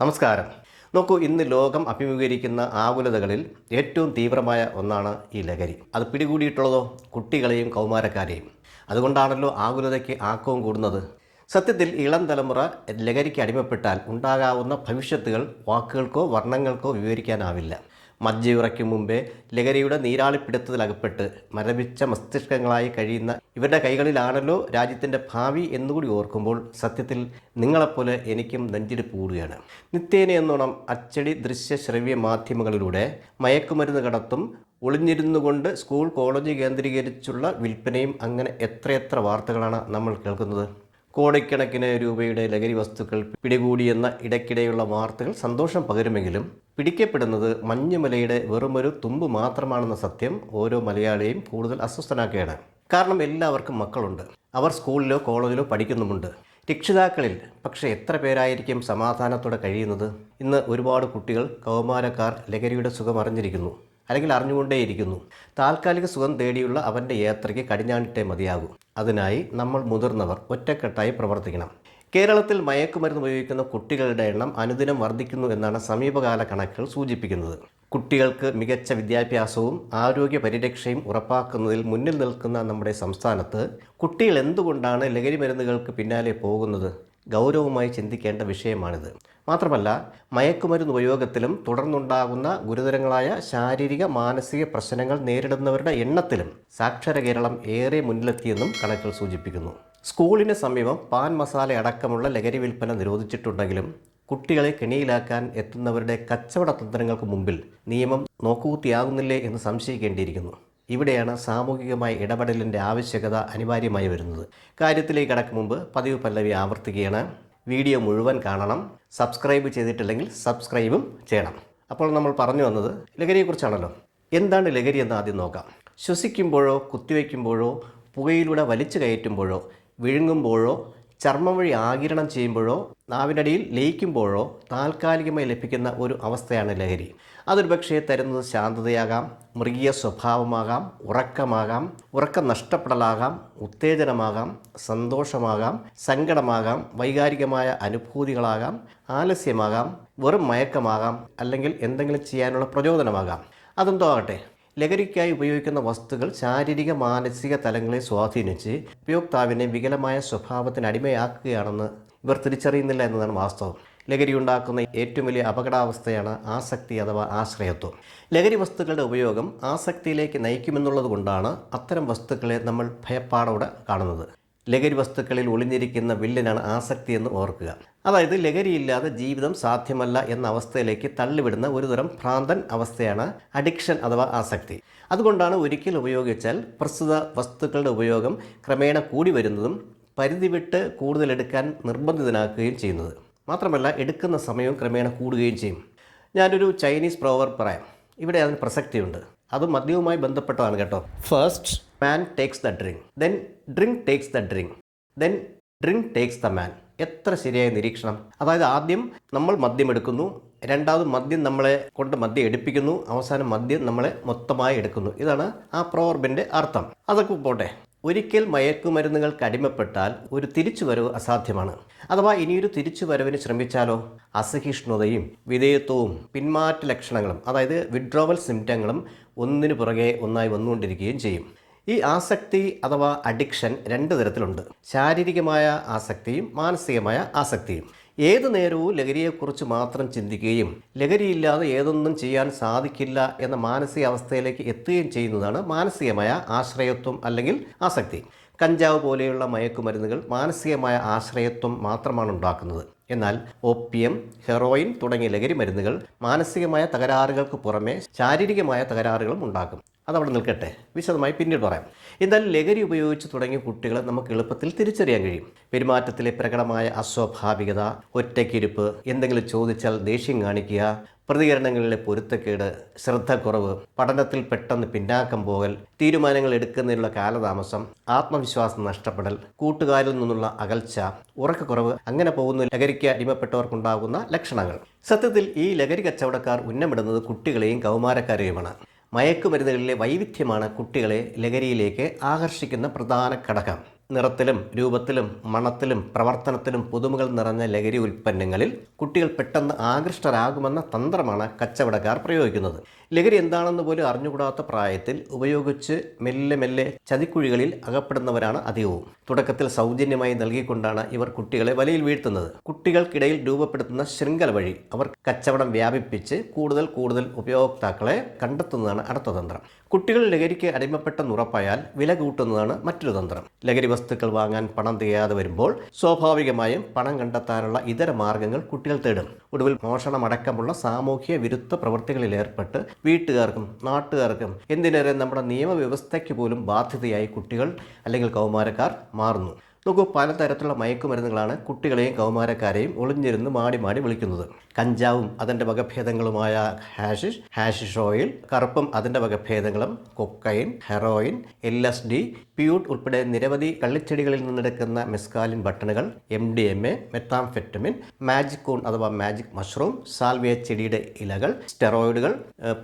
നമസ്കാരം. നോക്കൂ ഇന്ന് ലോകം അഭിമുഖീകരിക്കുന്ന ആകുലതകളിൽ ഏറ്റവും തീവ്രമായ ഒന്നാണ് ഈ ലഹരി. അത് പിടികൂടിയിട്ടുള്ളതോ? കുട്ടികളെയും കൗമാരക്കാരെയും. അതുകൊണ്ടാണല്ലോ ആകുലതയ്ക്ക് ആക്കവും കൂടുന്നത്. സത്യത്തിൽ ഇളം തലമുറ ലഹരിക്ക് അടിമപ്പെട്ടാൽ ഉണ്ടാകാവുന്ന ഭവിഷ്യത്തുകൾ വാക്കുകൾക്കോ വർണങ്ങൾക്കോ വിവരിക്കാനാവില്ല. മജ്ജയുറയ്ക്കും മുമ്പേ ലഹരിയുടെ നീരാളിപ്പിടുത്തത്തിലകപ്പെട്ട് മരവിച്ച മസ്തിഷ്കങ്ങളായി കഴിയുന്ന ഇവരുടെ കൈകളിലാണല്ലോ രാജ്യത്തിന്റെ ഭാവി എന്നുകൂടി ഓർക്കുമ്പോൾ സത്യത്തിൽ നിങ്ങളെപ്പോലെ എനിക്കും നെഞ്ചിടിപ്പ് കൂടുകയാണ്. നിത്യേന എന്നോണം അച്ചടി ദൃശ്യ ശ്രവ്യ മാധ്യമങ്ങളിലൂടെ മയക്കുമരുന്ന് കടത്തും ഒളിഞ്ഞിരുന്നു കൊണ്ട് സ്കൂൾ കോളേജ് കേന്ദ്രീകരിച്ചുള്ള വിൽപ്പനയും അങ്ങനെ എത്രയെത്ര വാർത്തകളാണ് നമ്മൾ കേൾക്കുന്നത്? കോടിക്കണക്കിന് രൂപയുടെ ലഹരി വസ്തുക്കൾ പിടികൂടിയെന്ന ഇടയ്ക്കിടെയുള്ള വാർത്തകൾ സന്തോഷം പകരുമെങ്കിലും പിടിക്കപ്പെടുന്നത് മഞ്ഞുമലയുടെ വെറുമൊരു തുമ്പ് മാത്രമാണെന്ന സത്യം ഓരോ മലയാളിയെയും കൂടുതൽ അസ്വസ്ഥനാക്കുകയാണ്. കാരണം എല്ലാവർക്കും മക്കളുണ്ട്. അവർ സ്കൂളിലോ കോളേജിലോ പഠിക്കുന്നുമുണ്ട്. രക്ഷിതാക്കളിൽ പക്ഷേ എത്ര പേരായിരിക്കും സമാധാനത്തോടെ കഴിയുന്നത്? ഇന്ന് ഒരുപാട് കുട്ടികൾ കൗമാരക്കാർ ലഹരിയുടെ സുഖം അറിഞ്ഞിരിക്കുന്നു. അല്ലെങ്കിൽ അറിഞ്ഞുകൊണ്ടേയിരിക്കുന്നു. താൽക്കാലിക സുഖം തേടിയുള്ള അവന്റെ യാത്രയ്ക്ക് കടിഞ്ഞാണിട്ടേ മതിയാകും. അതിനായി നമ്മൾ മുതിർന്നവർ ഒറ്റക്കെട്ടായി പ്രവർത്തിക്കണം. കേരളത്തിൽ മയക്കുമരുന്ന് ഉപയോഗിക്കുന്ന കുട്ടികളുടെ എണ്ണം അനുദിനം വർദ്ധിക്കുന്നു എന്നാണ് സമീപകാല കണക്കുകൾ സൂചിപ്പിക്കുന്നത്. കുട്ടികൾക്ക് മികച്ച വിദ്യാഭ്യാസവും ആരോഗ്യ പരിരക്ഷയും ഉറപ്പാക്കുന്നതിൽ മുന്നിൽ നിൽക്കുന്ന നമ്മുടെ സംസ്ഥാനത്ത് കുട്ടികൾ എന്തുകൊണ്ടാണ് ലഹരി മരുന്നുകൾക്ക് പിന്നാലെ പോകുന്നത്? ഗൗരവമായി ചിന്തിക്കേണ്ട വിഷയമാണിത്. മാത്രമല്ല മയക്കുമരുന്ന് ഉപയോഗത്തിലും തുടർന്നുണ്ടാകുന്ന ഗുരുതരങ്ങളായ ശാരീരിക മാനസിക പ്രശ്നങ്ങൾ നേരിടുന്നവരുടെ എണ്ണത്തിലും സാക്ഷര കേരളം ഏറെ മുന്നിലെത്തിയെന്നും കണക്കുകൾ സൂചിപ്പിക്കുന്നു. സ്കൂളിന് സമീപം പാൻ മസാല അടക്കമുള്ള ലഹരി വിൽപ്പന നിരോധിച്ചിട്ടുണ്ടെങ്കിലും കുട്ടികളെ കെണിയിലാക്കാൻ എത്തുന്നവരുടെ കച്ചവട തന്ത്രങ്ങൾക്ക് മുമ്പിൽ നിയമം നോക്കുകുത്തിയാകുന്നില്ലേ എന്ന് സംശയിക്കേണ്ടിയിരിക്കുന്നു. ഇവിടെയാണ് സാമൂഹികമായ ഇടപെടലിന്റെ ആവശ്യകത അനിവാര്യമായി വരുന്നത്. കാര്യത്തിലേക്ക് കടക്കും മുമ്പ് പതിവ് പല്ലവി ആവർത്തിക്കുകയാണ്. വീഡിയോ മുഴുവൻ കാണണം സബ്സ്ക്രൈബ് ചെയ്തിട്ടില്ലെങ്കിൽ സബ്സ്ക്രൈബും ചെയ്യണം. അപ്പോൾ നമ്മൾ പറഞ്ഞു വന്നത് ലഹരിയെക്കുറിച്ചാണല്ലോ. എന്താണ് ലഹരി എന്ന് ആദ്യം നോക്കാം. ശ്വസിക്കുമ്പോഴോ കുത്തിവയ്ക്കുമ്പോഴോ പുകയിലൂടെ വലിച്ചു കയറ്റുമ്പോഴോ വിഴുങ്ങുമ്പോഴോ ചർമ്മം വഴി ആകിരണം ചെയ്യുമ്പോഴോ നാവിനടിയിൽ ലയിക്കുമ്പോഴോ താൽക്കാലികമായി ലഭിക്കുന്ന ഒരു അവസ്ഥയാണ് ലഹരി. അതൊരു പക്ഷേ തരുന്നത് ശാന്തതയാകാം മൃഗീയ സ്വഭാവമാകാം ഉറക്കമാകാം ഉറക്കം നഷ്ടപ്പെടലാകാം ഉത്തേജനമാകാം സന്തോഷമാകാം സങ്കടമാകാം വൈകാരികമായ അനുഭൂതികളാകാം ആലസ്യമാകാം വെറും മയക്കമാകാം അല്ലെങ്കിൽ എന്തെങ്കിലും ചെയ്യാനുള്ള പ്രചോദനമാകാം. അതെന്തോ ആകട്ടെ ലഹരിക്കായി ഉപയോഗിക്കുന്ന വസ്തുക്കൾ ശാരീരിക മാനസിക തലങ്ങളെ സ്വാധീനിച്ച് ഉപയോക്താവിനെ വികലമായ സ്വഭാവത്തിന് അടിമയാക്കുകയാണെന്ന് ഇവർ തിരിച്ചറിയുന്നില്ല എന്നതാണ് വാസ്തവം. ലഹരി ഉണ്ടാക്കുന്ന ഏറ്റവും വലിയ അപകടാവസ്ഥയാണ് ആസക്തി അഥവാ ആശ്രയത്വം. ലഹരി വസ്തുക്കളുടെ ഉപയോഗം ആസക്തിയിലേക്ക് നയിക്കുമെന്നുള്ളത് കൊണ്ടാണ് അത്തരം വസ്തുക്കളെ നമ്മൾ ഭയപ്പാടോടെ കാണുന്നത്. ലഹരി വസ്തുക്കളിൽ ഒളിഞ്ഞിരിക്കുന്ന വില്ലനാണ് ആസക്തി എന്ന് ഓർക്കുക. അതായത് ലഹരിയില്ലാതെ ജീവിതം സാധ്യമല്ല എന്ന അവസ്ഥയിലേക്ക് തള്ളിവിടുന്ന ഒരുതരം ഭ്രാന്തൻ അവസ്ഥയാണ് അഡിക്ഷൻ അഥവാ ആസക്തി. അതുകൊണ്ടാണ് ഒരിക്കൽ ഉപയോഗിച്ചാൽ പ്രസ്തുത വസ്തുക്കളുടെ ഉപയോഗം ക്രമേണ കൂടി വരുന്നതും പരിധി വിട്ട് കൂടുതൽ എടുക്കാൻ നിർബന്ധിതനാക്കുകയും ചെയ്യുന്നത്. മാത്രമല്ല എടുക്കുന്ന സമയവും ക്രമേണ കൂടുകയും ചെയ്യും. ഞാനൊരു ചൈനീസ് പ്രോവർ പറയാം. ഇവിടെ അതിന് പ്രസക്തിയുണ്ട്. അത് മദ്യവുമായി ബന്ധപ്പെട്ടതാണ് കേട്ടോ. First man takes the drink then drink takes the drink then drink takes the man എത്ര ശരിയായ നിരീക്ഷണം. അതായത് ആദ്യം നമ്മൾ മദ്യം എടുക്കുന്നു. രണ്ടാമത് മദ്യം നമ്മളെ കൊണ്ട് മദ്യം എടുപ്പിക്കുന്നു. അവസാനം മദ്യം നമ്മളെ മൊത്തമായി എടുക്കുന്നു. ഇതാണ് ആ പ്രോവർബിന്റെ അർത്ഥം. അതൊക്കെ പോട്ടെ. ഒരിക്കൽ മയക്കുമരുന്നുകൾക്ക് അടിമപ്പെട്ടാൽ ഒരു തിരിച്ചുവരവ് അസാധ്യമാണ്. അഥവാ ഇനിയൊരു തിരിച്ചുവരവിന് ശ്രമിച്ചാലോ? അസഹിഷ്ണുതയും വിധേയത്വവും പിന്മാറ്റ ലക്ഷണങ്ങളും അതായത് വിഡ്രോവൽ സിംറ്റങ്ങളും ഒന്നിനു പുറകെ ഒന്നായി വന്നുകൊണ്ടിരിക്കുകയും ചെയ്യും. ഈ ആസക്തി അഥവാ അഡിക്ഷൻ രണ്ട് തരത്തിലുണ്ട്. ശാരീരികമായ ആസക്തിയും മാനസികമായ ആസക്തിയും. ഏതു നേരവും ലഹരിയെക്കുറിച്ച് മാത്രം ചിന്തിക്കുകയും ലഹരിയില്ലാതെ ഏതൊന്നും ചെയ്യാൻ സാധിക്കില്ല എന്ന മാനസികാവസ്ഥയിലേക്ക് എത്തുകയും ചെയ്യുന്നതാണ് മാനസികമായ ആശ്രയത്വം അല്ലെങ്കിൽ ആസക്തി. കഞ്ചാവ് പോലെയുള്ള മയക്കുമരുന്നുകൾ മാനസികമായ ആശ്രയത്വം മാത്രമാണ് ഉണ്ടാക്കുന്നത്. എന്നാൽ ഒപ്പിയം ഹെറോയിൻ തുടങ്ങിയ ലഹരി മരുന്നുകൾ മാനസികമായ തകരാറുകൾക്ക് പുറമെ ശാരീരികമായ തകരാറുകളും ഉണ്ടാക്കും. അതവിടെ നിൽക്കട്ടെ. വിശദമായി പിന്നീട് പറയാം. എന്തായാലും ലഹരി ഉപയോഗിച്ച് തുടങ്ങിയ കുട്ടികളെ നമുക്ക് എളുപ്പത്തിൽ തിരിച്ചറിയാൻ കഴിയും. പെരുമാറ്റത്തിലെ പ്രകടമായ അസ്വാഭാവികത ഒറ്റയ്ക്കിരിപ്പ് എന്തെങ്കിലും ചോദിച്ചാൽ ദേഷ്യം കാണിക്കുക പ്രതികരണങ്ങളിലെ പൊരുത്തക്കേട് ശ്രദ്ധക്കുറവ് പഠനത്തിൽ പെട്ടെന്ന് പിന്നാക്കം പോകൽ തീരുമാനങ്ങൾ എടുക്കുന്നതിനുള്ള കാലതാമസം ആത്മവിശ്വാസം നഷ്ടപ്പെടൽ കൂട്ടുകാരിൽ നിന്നുള്ള അകൽച്ച ഉറക്കക്കുറവ് അങ്ങനെ പോകുന്ന ലഹരിക്ക് അടിമപ്പെട്ടവർക്കുണ്ടാകുന്ന ലക്ഷണങ്ങൾ. സത്യത്തിൽ ഈ ലഹരി കച്ചവടക്കാർ ഉന്നമിടുന്നത് കുട്ടികളെയും കൗമാരക്കാരെയുമാണ്. മയക്കുമരുന്നുകളിലെ വൈവിധ്യമാണ് കുട്ടികളെ ലഹരിയിലേക്ക് ആകർഷിക്കുന്ന പ്രധാന ഘടകം. നിറത്തിലും രൂപത്തിലും മണത്തിലും പ്രവർത്തനത്തിലും പുതുമകൾ നിറഞ്ഞ ലഹരി ഉൽപ്പന്നങ്ങളിൽ കുട്ടികൾ പെട്ടെന്ന് ആകൃഷ്ടരാകുമെന്ന തന്ത്രമാണ് കച്ചവടക്കാർ പ്രയോഗിക്കുന്നത്. ലഹരി എന്താണെന്ന് പോലും അറിഞ്ഞുകൂടാത്ത പ്രായത്തിൽ ഉപയോഗിച്ച് മെല്ലെ മെല്ലെ ചതിക്കുഴികളിൽ അകപ്പെടുന്നവരാണ് അധികവും. തുടക്കത്തിൽ സൗജന്യമായി നൽകിക്കൊണ്ടാണ് ഇവർ കുട്ടികളെ വലയിൽ വീഴ്ത്തുന്നത്. കുട്ടികൾക്കിടയിൽ രൂപപ്പെടുത്തുന്ന ശൃംഖല വഴി അവർ കച്ചവടം വ്യാപിപ്പിച്ച് കൂടുതൽ കൂടുതൽ ഉപയോക്താക്കളെ കണ്ടെത്തുന്നതാണ് അടുത്ത തന്ത്രം. കുട്ടികൾ ലഹരിക്ക് അടിമപ്പെട്ടെന്ന് ഉറപ്പായാൽ വില കൂട്ടുന്നതാണ് മറ്റൊരു തന്ത്രം. ലഹരി വസ്തുക്കൾ വാങ്ങാൻ പണം തികയാതെ വരുമ്പോൾ സ്വാഭാവികമായും പണം കണ്ടെത്താനുള്ള ഇതര മാർഗങ്ങൾ കുട്ടികൾ തേടും. ഒടുവിൽ മോഷണമടക്കമുള്ള സാമൂഹ്യ വിരുദ്ധ പ്രവൃത്തികളിൽ ഏർപ്പെട്ട് വീട്ടുകാർക്കും നാട്ടുകാർക്കും എന്തിനേറെ നമ്മുടെ നിയമവ്യവസ്ഥയ്ക്ക് പോലും ബാധ്യതയായി കുട്ടികൾ അല്ലെങ്കിൽ കൗമാരക്കാർ മാറുന്നു. നോക്കൂ പലതരത്തിലുള്ള മയക്കുമരുന്നുകളാണ് കുട്ടികളെയും കൗമാരക്കാരെയും ഒളിഞ്ഞിരുന്ന് മാടി മാടി വിളിക്കുന്നത്. കഞ്ചാവും അതിന്റെ വകഭേദങ്ങളുമായ ഹാഷിഷ് ഹാഷിഷ് ഓയിൽ കറുപ്പും അതിന്റെ വകഭേദങ്ങളും cocaine heroin L S D peyote ഉൾപ്പെടെ നിരവധി കള്ളിച്ചെടികളിൽ നിന്നെടുക്കുന്ന മെസ്കാലിൻ ബട്ടണുകൾ M D M A methamphetamine magic കൂൺ അഥവാ മാജിക് മഷ്റൂം സാൽവിയ ചെടിയുടെ ഇലകൾ സ്റ്റെറോയിഡുകൾ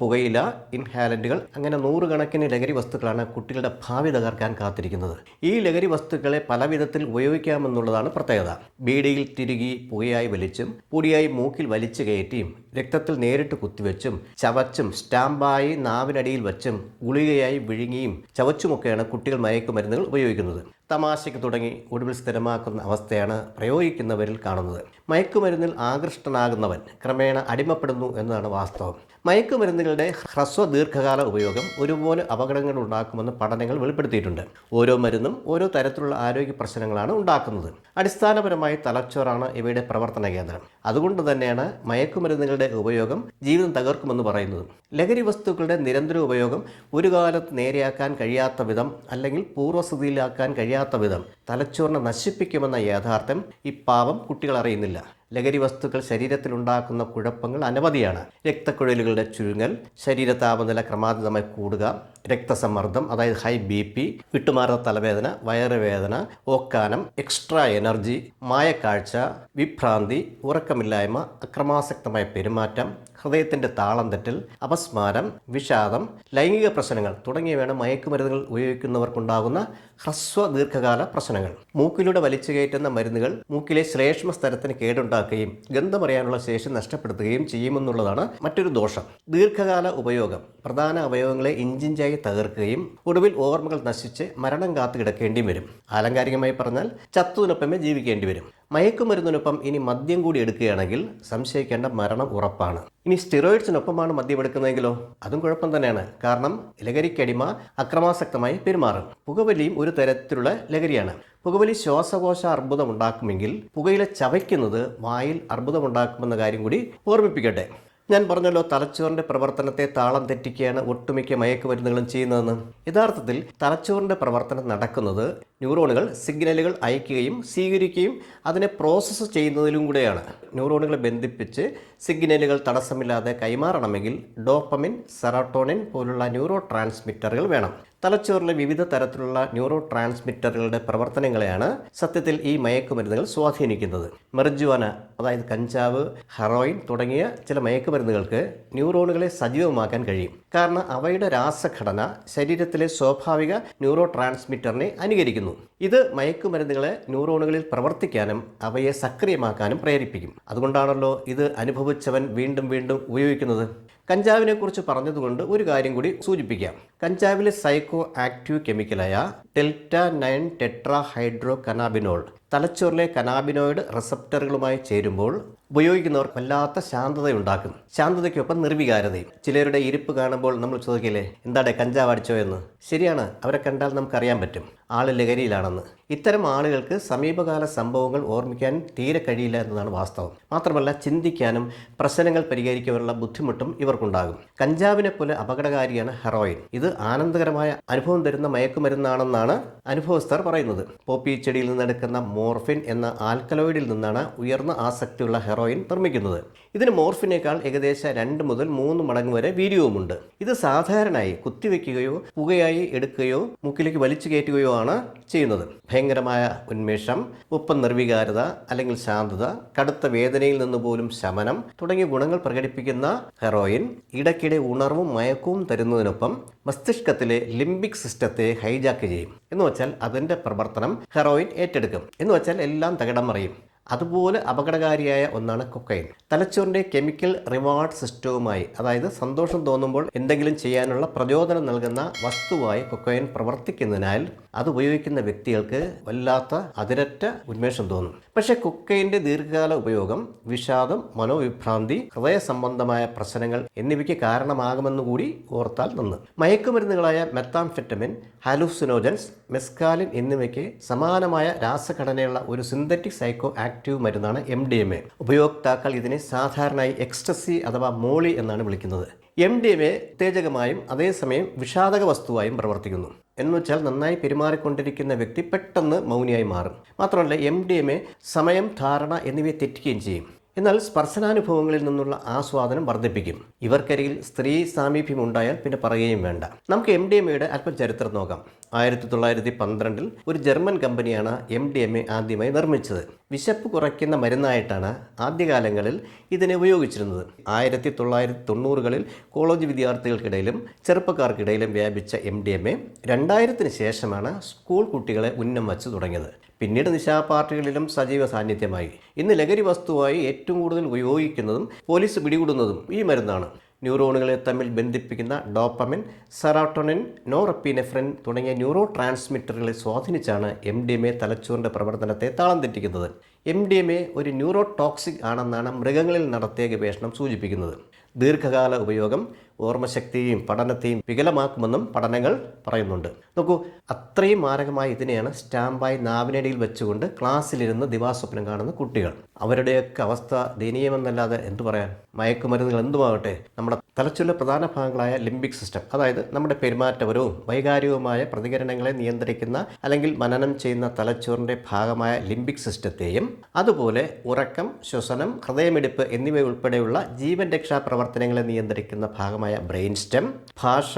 പുകയില ഇൻഹാലന്റുകൾ അങ്ങനെ നൂറുകണക്കിന് ലഹരി വസ്തുക്കളാണ് കുട്ടികളുടെ ഭാവി തകർക്കാൻ കാത്തിരിക്കുന്നത്. ഈ ലഹരി വസ്തുക്കളെ പല വിധത്തിൽ ഉപയോഗിക്കാമെന്നുള്ളതാണ് പ്രത്യേകത. ബീഡിയിൽ തിരുകി പുകയായി വലിച്ചും പൊടിയായി മൂക്കിൽ വലിച്ചു കയറ്റിയും രക്തത്തിൽ നേരിട്ട് കുത്തിവെച്ചും ചവച്ചും സ്റ്റാമ്പായി നാവിനടിയിൽ വച്ചും ഗുളികയായി വിഴുങ്ങിയും ചവച്ചുമൊക്കെയാണ് കുട്ടികൾ മയക്കുമരുന്നുകൾ ഉപയോഗിക്കുന്നത്. തമാശയ്ക്ക് തുടങ്ങി ഒടുവിൽ സ്ഥിരമാക്കുന്ന അവസ്ഥയാണ് പ്രയോഗിക്കുന്നവരിൽ കാണുന്നത്. മയക്കുമരുന്നിൽ ആകൃഷ്ടനാകുന്നവൻ ക്രമേണ അടിമപ്പെടുന്നു എന്നതാണ് വാസ്തവം. മയക്കുമരുന്നുകളുടെ ഹ്രസ്വ ദീർഘകാല ഉപയോഗം ഒരുപോലെ അപകടങ്ങൾ ഉണ്ടാക്കുമെന്ന് പഠനങ്ങൾ വെളിപ്പെടുത്തിയിട്ടുണ്ട്. ഓരോ മരുന്നും ഓരോ തരത്തിലുള്ള ആരോഗ്യ പ്രശ്നങ്ങളാണ് ഉണ്ടാക്കുന്നത്. അടിസ്ഥാനപരമായി തലച്ചോറാണ് ഇവയുടെ പ്രവർത്തന കേന്ദ്രം. അതുകൊണ്ട് തന്നെയാണ് മയക്കുമരുന്നുകളുടെ ഉപയോഗം ജീവിതം തകർക്കുമെന്ന് പറയുന്നത്. ലഹരി വസ്തുക്കളുടെ നിരന്തര ഉപയോഗം ഒരു കാലത്ത് നേരെയാക്കാൻ കഴിയാത്ത വിധം അല്ലെങ്കിൽ പൂർവസ്ഥിതിയിലാക്കാൻ കഴിയാത്ത വിധം തലച്ചോറിനെ നശിപ്പിക്കുമെന്ന യാഥാർത്ഥ്യം ഈ പാപം കുട്ടികൾ അറിയുന്നില്ല. ലഹരി വസ്തുക്കൾ ശരീരത്തിൽ ഉണ്ടാക്കുന്ന കുഴപ്പങ്ങൾ അനവധിയാണ്. രക്തക്കുഴലുകളുടെ ചുരുങ്ങൽ ശരീര താപനില ക്രമാതീതമായി കൂടുക രക്തസമ്മർദ്ദം അതായത് ഹൈ ബി പി വിട്ടുമാറുന്ന തലവേദന വയറുവേദന ഓക്കാനം എക്സ്ട്രാ എനർജി മായക്കാഴ്ച വിഭ്രാന്തി ഉറക്കമില്ലായ്മ അക്രമാസക്തമായ പെരുമാറ്റം ഹൃദയത്തിന്റെ താളം തെറ്റൽ അപസ്മാരം വിഷാദം ലൈംഗിക പ്രശ്നങ്ങൾ തുടങ്ങിയവയാണ് മയക്കുമരുന്നുകൾ ഉപയോഗിക്കുന്നവർക്കുണ്ടാകുന്ന ഹ്രസ്വ ദീർഘകാല പ്രശ്നങ്ങൾ. മൂക്കിലൂടെ വലിച്ചു കയറ്റുന്ന മരുന്നുകൾ മൂക്കിലെ ശ്ലേഷ്മ സ്ഥലത്തിന് കേടുണ്ടാക്കുകയും ഗന്ധമറിയാനുള്ള ശേഷി നഷ്ടപ്പെടുത്തുകയും ചെയ്യുമെന്നുള്ളതാണ് മറ്റൊരു ദോഷം. ദീർഘകാല ഉപയോഗം പ്രധാന അവയവങ്ങളെ ഇഞ്ചിഞ്ചായി തകർക്കുകയും ഒടുവിൽ ഓർമ്മകൾ നശിച്ച് മരണം കാത്തു കിടക്കേണ്ടിയും വരും. ആലങ്കാരികമായി പറഞ്ഞാൽ ചത്തുവിനൊപ്പമേ ജീവിക്കേണ്ടി വരും. മയക്കുമരുന്നിനൊപ്പം ഇനി മദ്യം കൂടി എടുക്കുകയാണെങ്കിൽ സംശയിക്കേണ്ട മരണം ഉറപ്പാണ്. ഇനി സ്റ്റിറോയിഡ്സിനൊപ്പമാണ് മദ്യം എടുക്കുന്നതെങ്കിലോ? അതും കുഴപ്പം തന്നെയാണ്. കാരണം ലഹരിക്കടിമ അക്രമാസക്തമായി പെരുമാറും പുകവലിയും ഒരു തരത്തിലുള്ള ലഹരിയാണ്. പുകവലി ശ്വാസകോശ അർബുദം ഉണ്ടാക്കുമെങ്കിൽ പുകയില ചവയ്ക്കുന്നത് വായിൽ അർബുദമുണ്ടാക്കുമെന്ന കാര്യം കൂടി ഓർമ്മിപ്പിക്കട്ടെ. ഞാൻ പറഞ്ഞല്ലോ തലച്ചോറിന്റെ പ്രവർത്തനത്തെ താളം തെറ്റിക്കുകയാണ് ഒട്ടുമിക്ക മയക്കുമരുന്നുകളും ചെയ്യുന്നതെന്ന്. യഥാർത്ഥത്തിൽ തലച്ചോറിന്റെ പ്രവർത്തനം നടക്കുന്നത് ന്യൂറോണുകൾ സിഗ്നലുകൾ അയക്കുകയും സ്വീകരിക്കുകയും അതിനെ പ്രോസസ്സ് ചെയ്യുന്നതിലും കൂടെയാണ്. ന്യൂറോണുകളെ ബന്ധിപ്പിച്ച് സിഗ്നലുകൾ തടസ്സമില്ലാതെ കൈമാറണമെങ്കിൽ ഡോപ്പമിൻ സെറാട്ടോണിൻ പോലുള്ള ന്യൂറോ ട്രാൻസ്മിറ്ററുകൾ വേണം. തലച്ചോറിലെ വിവിധ തരത്തിലുള്ള ന്യൂറോ ട്രാൻസ്മിറ്ററുകളുടെ പ്രവർത്തനങ്ങളെയാണ് സത്യത്തിൽ ഈ മയക്കുമരുന്നുകൾ സ്വാധീനിക്കുന്നത്. മെർജുവാന അതായത് കഞ്ചാവ് ഹെറോയിൻ തുടങ്ങിയ ചില മയക്കുമരുന്നുകൾക്ക് ന്യൂറോണുകളെ സജീവമാക്കാൻ കഴിയും. കാരണം അവയുടെ രാസഘടന ശരീരത്തിലെ സ്വാഭാവിക ന്യൂറോ ട്രാൻസ്മിറ്ററിനെ അനുകരിക്കുന്നു. ഇത് മയക്കുമരുന്നുകളെ ന്യൂറോണുകളിൽ പ്രവർത്തിക്കാനും അവയെ സക്രിയമാക്കാനും പ്രേരിപ്പിക്കും. അതുകൊണ്ടാണല്ലോ ഇത് അനുഭവിച്ചവൻ വീണ്ടും വീണ്ടും ഉപയോഗിക്കുന്നത്. കഞ്ചാവിനെ കുറിച്ച് പറഞ്ഞതുകൊണ്ട് ഒരു കാര്യം കൂടി സൂചിപ്പിക്കാം. കഞ്ചാവിലെ സൈക്കോ ആക്റ്റീവ് കെമിക്കലായ delta nine tetrahydrocannabinol തലച്ചോറിലെ കനാബിനോയിഡ് റിസപ്റ്ററുകളുമായി ചേരുമ്പോൾ ഉപയോഗിക്കുന്നവർ വല്ലാത്ത ശാന്തതയുണ്ടാക്കും. ശാന്തതയ്ക്കൊപ്പം നിർവികാരതയും. ചിലരുടെ ഇരിപ്പ് കാണുമ്പോൾ നമ്മൾ ചോദിക്കില്ലേ എന്താടെ കഞ്ചാവ് അടിച്ചോ എന്ന്? ശരിയാണ് അവരെ കണ്ടാൽ നമുക്കറിയാൻ പറ്റും. ആൾ ലഹരിയിലാണെന്ന്. ഇത്തരം ആളുകൾക്ക് സമീപകാല സംഭവങ്ങൾ ഓർമ്മിക്കാൻ തീരെ കഴിയില്ല എന്നതാണ് വാസ്തവം. മാത്രമല്ല ചിന്തിക്കാനും പ്രശ്നങ്ങൾ പരിഹരിക്കാനുള്ള ബുദ്ധിമുട്ടും ഇവർക്കുണ്ടാകും. കഞ്ചാവിനെ പോലെ അപകടകാരിയാണ് ഹെറോയിൻ. ഇത് ആനന്ദകരമായ അനുഭവം തരുന്ന മയക്കുമരുന്നാണെന്നാണ് അനുഭവസ്ഥർ പറയുന്നത്. പോപ്പി ചെടിയിൽ നിന്നെടുക്കുന്ന മോർഫിൻ എന്ന ആൽക്കലോയിഡിൽ നിന്നാണ് ഉയർന്ന ആസക്തിയുള്ള ഹെറോയിൻ നിർമ്മിക്കുന്നത്. ഇതിന് മോർഫിനേക്കാൾ ഏകദേശം രണ്ട് മുതൽ മൂന്ന് മടങ്ങ് വരെ വീര്യവുമുണ്ട്. ഇത് സാധാരണയായി കുത്തിവെക്കുകയോ പുകയായി എടുക്കുകയോ മുക്കിലേക്ക് വലിച്ചു കയറ്റുകയോ ആണ് ചെയ്യുന്നത്. ഭയങ്കരമായ ഉന്മേഷം ഒപ്പം നിർവികാരത അല്ലെങ്കിൽ ശാന്തത കടുത്ത വേദനയിൽ നിന്ന് പോലും ശമനം തുടങ്ങിയ ഗുണങ്ങൾ പ്രകടിപ്പിക്കുന്ന ഹെറോയിൻ ഇടയ്ക്കിടെ ഉണർവും മയക്കവും തരുന്നതിനൊപ്പം മസ്തിഷ്കത്തിലെ ലിംബിക് സിസ്റ്റത്തെ ഹൈജാക്ക് ചെയ്യും. എന്ന് വെച്ചാൽ അതിന്റെ പ്രവർത്തനം ഹെറോയിൻ ഏറ്റെടുക്കും. എന്ന് വെച്ചാൽ എല്ലാം തകിടം മറിയും. അതുപോലെ അപകടകാരിയായ ഒന്നാണ് കൊക്കൈൻ. തലച്ചോറിന്റെ കെമിക്കൽ റിവാർഡ് സിസ്റ്റവുമായി അതായത് സന്തോഷം തോന്നുമ്പോൾ എന്തെങ്കിലും ചെയ്യാനുള്ള പ്രചോദനം നൽകുന്ന വസ്തുവായി കൊക്കൈൻ പ്രവർത്തിക്കുന്നതിനാൽ അത് ഉപയോഗിക്കുന്ന വ്യക്തികൾക്ക് വല്ലാത്ത അതിരറ്റ ഉന്മേഷം തോന്നും. പക്ഷേ കൊക്കൈന്റെ ദീർഘകാല ഉപയോഗം വിഷാദം മനോവിഭ്രാന്തി ഹൃദയ സംബന്ധമായ പ്രശ്നങ്ങൾ എന്നിവയ്ക്ക് കാരണമാകുമെന്ന് കൂടി ഓർത്താൽ നന്ന്. മയക്കുമരുന്നുകളായ മെത്താംഫെറ്റമിൻ ഹാലൂസിനോജൻസ് മെസ്കാലിൻ എന്നിവയ്ക്ക് സമാനമായ രാസഘടനയുള്ള ഒരു സിന്തറ്റിക് സൈക്കോ ആക്റ്റീവ് മരുന്നാണ് എം ഡി എം എ ഉപയോക്താക്കൾ ഇതിനെ സാധാരണയായി എക്സ്റ്റസി അഥവാ മോളി എന്നാണ് വിളിക്കുന്നത്. എം ഡി എം എ ഉത്തേജകമായും അതേസമയം വിഷാദക വസ്തുവായും പ്രവർത്തിക്കുന്നു. എന്നുവെച്ചാൽ നന്നായി പെരുമാറിക്കൊണ്ടിരിക്കുന്ന വ്യക്തി പെട്ടെന്ന് മൗനിയായി മാറും. മാത്രമല്ല എം ഡി എം എ സമയം ധാരണ എന്നിവയെ തെറ്റിക്കുകയും ചെയ്യും. എന്നാൽ സ്പർശനാനുഭവങ്ങളിൽ നിന്നുള്ള ആസ്വാദനം വർദ്ധിപ്പിക്കും. ഇവർക്കരികിൽ സ്ത്രീ സാമീപ്യം ഉണ്ടായാൽ പിന്നെ പറയുകയും വേണ്ട. നമുക്ക് എം ഡി എം എയുടെ അല്പം ചരിത്രം നോക്കാം. ആയിരത്തി തൊള്ളായിരത്തി പന്ത്രണ്ടിൽ ഒരു ജർമ്മൻ കമ്പനിയാണ് എം ഡി എം എ ആദ്യമായി നിർമ്മിച്ചത്. വിശപ്പ് കുറയ്ക്കുന്ന മരുന്നായിട്ടാണ് ആദ്യകാലങ്ങളിൽ ഇതിനെ ഉപയോഗിച്ചിരുന്നത്. ആയിരത്തി തൊള്ളായിരത്തി തൊണ്ണൂറുകളിൽ കോളേജ് വിദ്യാർത്ഥികൾക്കിടയിലും ചെറുപ്പക്കാർക്കിടയിലും വ്യാപിച്ച എം ഡി എം എ രണ്ടായിരത്തിന് ശേഷമാണ് സ്കൂൾ കുട്ടികളെ ഉന്നം വച്ച് തുടങ്ങിയത്. പിന്നീട് നിശാ പാർട്ടികളിലും സജീവ സാന്നിധ്യമായി. ഇന്ന് ലഹരി വസ്തുവായി ഏറ്റവും കൂടുതൽ ഉപയോഗിക്കുന്നതും പോലീസ് പിടികൂടുന്നതും ഈ മരുന്നാണ്. ന്യൂറോണുകളെ തമ്മിൽ ബന്ധിപ്പിക്കുന്ന ഡോപ്പമിൻ സെറാട്ടോണിൻ നോറപ്പിനെഫ്രിൻ തുടങ്ങിയ ന്യൂറോ ട്രാൻസ്മിറ്ററുകളെ സ്വാധീനിച്ചാണ് എം ഡി എം എ തലച്ചോറിന്റെ പ്രവർത്തനത്തെ താളം തെറ്റിക്കുന്നത്. എം ഡി എം എ ഒരു ന്യൂറോ ടോക്സിക് ആണെന്നാണ് മൃഗങ്ങളിൽ നടത്തിയ ഗവേഷണം സൂചിപ്പിക്കുന്നത്. ദീർഘകാല ഉപയോഗം ഓർമ്മശക്തിയെയും പഠനത്തെയും വികലമാക്കുമെന്നും പഠനങ്ങൾ പറയുന്നുണ്ട്. നോക്കൂ അത്രയും മാരകമായ ഇതിനെയാണ് സ്റ്റാമ്പായി നാവിനടിയിൽ വെച്ചുകൊണ്ട് ക്ലാസ്സിലിരുന്ന് ദിവാസ്വപ്നം കാണുന്ന കുട്ടികൾ. അവരുടെയൊക്കെ അവസ്ഥ ദയനീയമെന്നല്ലാതെ എന്തു പറയാൻ? മയക്കുമരുന്നുകൾ എന്തുമാകട്ടെ നമ്മുടെ തലച്ചുള്ള പ്രധാന ഭാഗങ്ങളായ ലിംബിക് സിസ്റ്റം അതായത് നമ്മുടെ പെരുമാറ്റപരവും വൈകാരികവുമായ പ്രതികരണങ്ങളെ നിയന്ത്രിക്കുന്ന അല്ലെങ്കിൽ മനനം ചെയ്യുന്ന തലച്ചോറിന്റെ ഭാഗമായ ലിംബിക് സിസ്റ്റത്തെയും അതുപോലെ ഉറക്കം ശ്വസനം ഹൃദയമിടിപ്പ് എന്നിവ ഉൾപ്പെടെയുള്ള ജീവൻ രക്ഷാ പ്രവർത്തനങ്ങളെ നിയന്ത്രിക്കുന്ന ഭാഗമായ ബ്രെയിൻ സ്റ്റെം ഭാഷ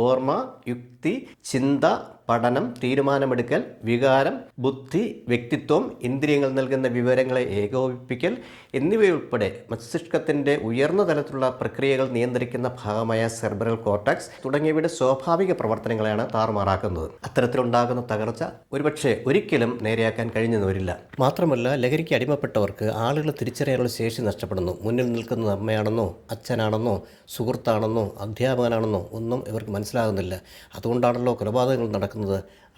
ഓർമ്മ യുക്തി ചിന്ത പഠനം തീരുമാനമെടുക്കൽ വികാരം ബുദ്ധി വ്യക്തിത്വം ഇന്ദ്രിയങ്ങൾ നൽകുന്ന വിവരങ്ങളെ ഏകോപിപ്പിക്കൽ എന്നിവയുൾപ്പെടെ മസ്തിഷ്കത്തിന്റെ ഉയർന്ന തലത്തിലുള്ള പ്രക്രിയകൾ നിയന്ത്രിക്കുന്ന ഭാഗമായ സെർബറൽ കോർട്ടക്സ് തുടങ്ങിയവയുടെ സ്വാഭാവിക പ്രവർത്തനങ്ങളെയാണ് താറുമാറാക്കുന്നത്. അത്തരത്തിലുണ്ടാകുന്ന തകർച്ച ഒരുപക്ഷെ ഒരിക്കലും നേരെയാക്കാൻ കഴിഞ്ഞെന്ന് വരില്ല മാത്രമല്ല ലഹരിക്ക് അടിമപ്പെട്ടവർക്ക് ആളുകൾ തിരിച്ചറിയാനുള്ള ശേഷി നഷ്ടപ്പെടുന്നു. മുന്നിൽ നിൽക്കുന്നത് അമ്മയാണെന്നോ അച്ഛനാണെന്നോ സുഹൃത്താണെന്നോ അധ്യാപകനാണെന്നോ ഒന്നും ഇവർക്ക് മനസ്സിലാകുന്നില്ല. അതുകൊണ്ടാണല്ലോ കൊലപാതകങ്ങൾ നടക്കുന്നത്.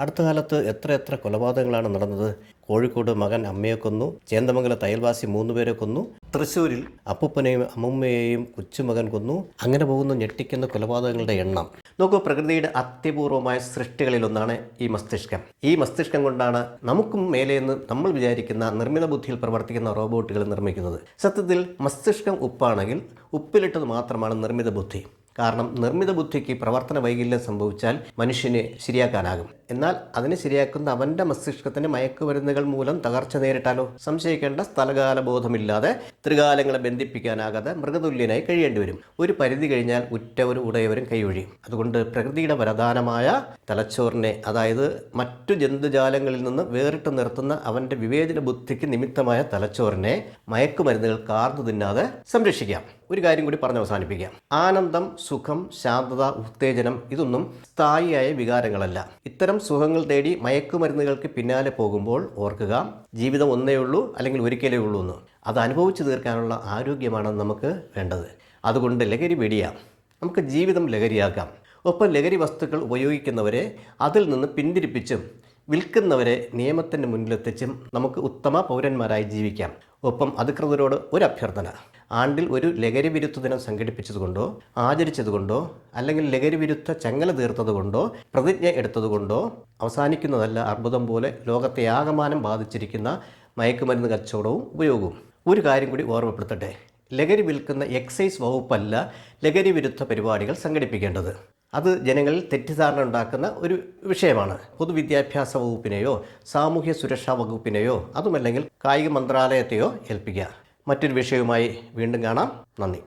അടുത്ത കാലത്ത് എത്ര എത്ര കൊലപാതകങ്ങളാണ് നടന്നത്? കോഴിക്കോട് മകൻ അമ്മയെ കൊന്നു. ചേന്ദമംഗലം അയൽവാസി മൂന്നുപേരെ കൊന്നു. തൃശ്ശൂരിൽ അപ്പൂപ്പനെയും അമ്മുമ്മയെയും കൊച്ചുമകൻ കൊന്നു. അങ്ങനെ പോകുന്ന ഞെട്ടിക്കുന്ന കൊലപാതകങ്ങളുടെ എണ്ണം. നോക്കൂ പ്രകൃതിയുടെ അത്യപൂർവമായ സൃഷ്ടികളിലൊന്നാണ് ഈ മസ്തിഷ്കം. ഈ മസ്തിഷ്കം കൊണ്ടാണ് നമുക്കും മേലെയെന്ന് നമ്മൾ വിചാരിക്കുന്ന നിർമ്മിത ബുദ്ധിയിൽ പ്രവർത്തിക്കുന്ന റോബോട്ടുകൾ നിർമ്മിക്കുന്നത്. സത്യത്തിൽ മസ്തിഷ്കം ഉപ്പാണെങ്കിൽ ഉപ്പിലിട്ടത് മാത്രമാണ് നിർമ്മിത ബുദ്ധി. കാരണം നിർമ്മിത ബുദ്ധിക്ക് പ്രവർത്തന വൈകല്യം സംഭവിച്ചാൽ മനുഷ്യന് ശരിയാക്കാനാകും. എന്നാൽ അതിനെ ശരിയാക്കുന്ന അവന്റെ മസ്തിഷ്കത്തിന് മയക്കുമരുന്നുകൾ മൂലം തകർച്ച നേരിട്ടാലോ? സംശയിക്കേണ്ട സ്ഥലകാല ബോധമില്ലാതെ ത്രികാലങ്ങളെ ബന്ധിപ്പിക്കാനാകാതെ മൃഗതുല്യനായി കഴിയേണ്ടി വരും ഒരു പരിധി കഴിഞ്ഞാൽ ഉറ്റവരും ഉടയവരും കൈയൊഴിയും. അതുകൊണ്ട് പ്രകൃതിയുടെ വരദാനമായ തലച്ചോറിനെ അതായത് മറ്റു ജന്തുജാലങ്ങളിൽ നിന്ന് വേറിട്ട് നിർത്തുന്ന അവന്റെ വിവേചന ബുദ്ധിക്ക് നിമിത്തമായ തലച്ചോറിനെ മയക്കുമരുന്നുകൾ കാർന്നു തിന്നാതെ സംരക്ഷിക്കാം. ഒരു കാര്യം കൂടി പറഞ്ഞ് അവസാനിപ്പിക്കാം. ആനന്ദം സുഖം ശാന്തത ഉത്തേജനം ഇതൊന്നും സ്ഥായിയായ വികാരങ്ങളല്ല. ഇത്തരം സുഖങ്ങൾ തേടി മയക്കുമരുന്നുകൾക്ക് പിന്നാലെ പോകുമ്പോൾ ഓർക്കുക ജീവിതം ഒന്നേ ഉള്ളൂ അല്ലെങ്കിൽ ഒരിക്കലേ ഉള്ളൂ എന്ന്. അത് അനുഭവിച്ചു തീർക്കാനുള്ള ആരോഗ്യമാണ് നമുക്ക് വേണ്ടത്. അതുകൊണ്ട് ലഹരി വെടിയാം. നമുക്ക് ജീവിതം ലഹരിയാക്കാം. ഒപ്പം ലഹരി വസ്തുക്കൾ ഉപയോഗിക്കുന്നവരെ അതിൽ നിന്ന് പിന്തിരിപ്പിച്ചും വിൽക്കുന്നവരെ നിയമത്തിന്റെ മുന്നിലെത്തിച്ചും നമുക്ക് ഉത്തമ പൗരന്മാരായി ജീവിക്കാം. ഒപ്പം അധികൃതരോട് ഒരു അഭ്യർത്ഥന. ആണ്ടിൽ ഒരു ലഹരി വിരുദ്ധ ദിനം സംഘടിപ്പിച്ചതുകൊണ്ടോ ആചരിച്ചതുകൊണ്ടോ അല്ലെങ്കിൽ ലഹരി വിരുദ്ധ ചങ്ങല തീർത്തതുകൊണ്ടോ പ്രതിജ്ഞ എടുത്തതുകൊണ്ടോ അവസാനിക്കുന്നതല്ല അർബുദം പോലെ ലോകത്തെ ആകമാനം ബാധിച്ചിരിക്കുന്ന മയക്കുമരുന്ന് കച്ചവടവും ഉപയോഗവും. ഒരു കാര്യം കൂടി ഓർമ്മപ്പെടുത്തട്ടെ. ലഹരി വിൽക്കുന്ന എക്സൈസ് വകുപ്പല്ല ലഹരി വിരുദ്ധ പരിപാടികൾ സംഘടിപ്പിക്കേണ്ടത്. അത് ജനങ്ങളിൽ തെറ്റിദ്ധാരണ ഉണ്ടാക്കുന്ന ഒരു വിഷയമാണ്. പൊതുവിദ്യാഭ്യാസ വകുപ്പിനെയോ സാമൂഹ്യ സുരക്ഷാ വകുപ്പിനെയോ അതുമല്ലെങ്കിൽ കായിക മന്ത്രാലയത്തെയോ ഏൽപ്പിക്കുക. മറ്റൊരു വിഷയവുമായി വീണ്ടും കാണാം. നന്ദി.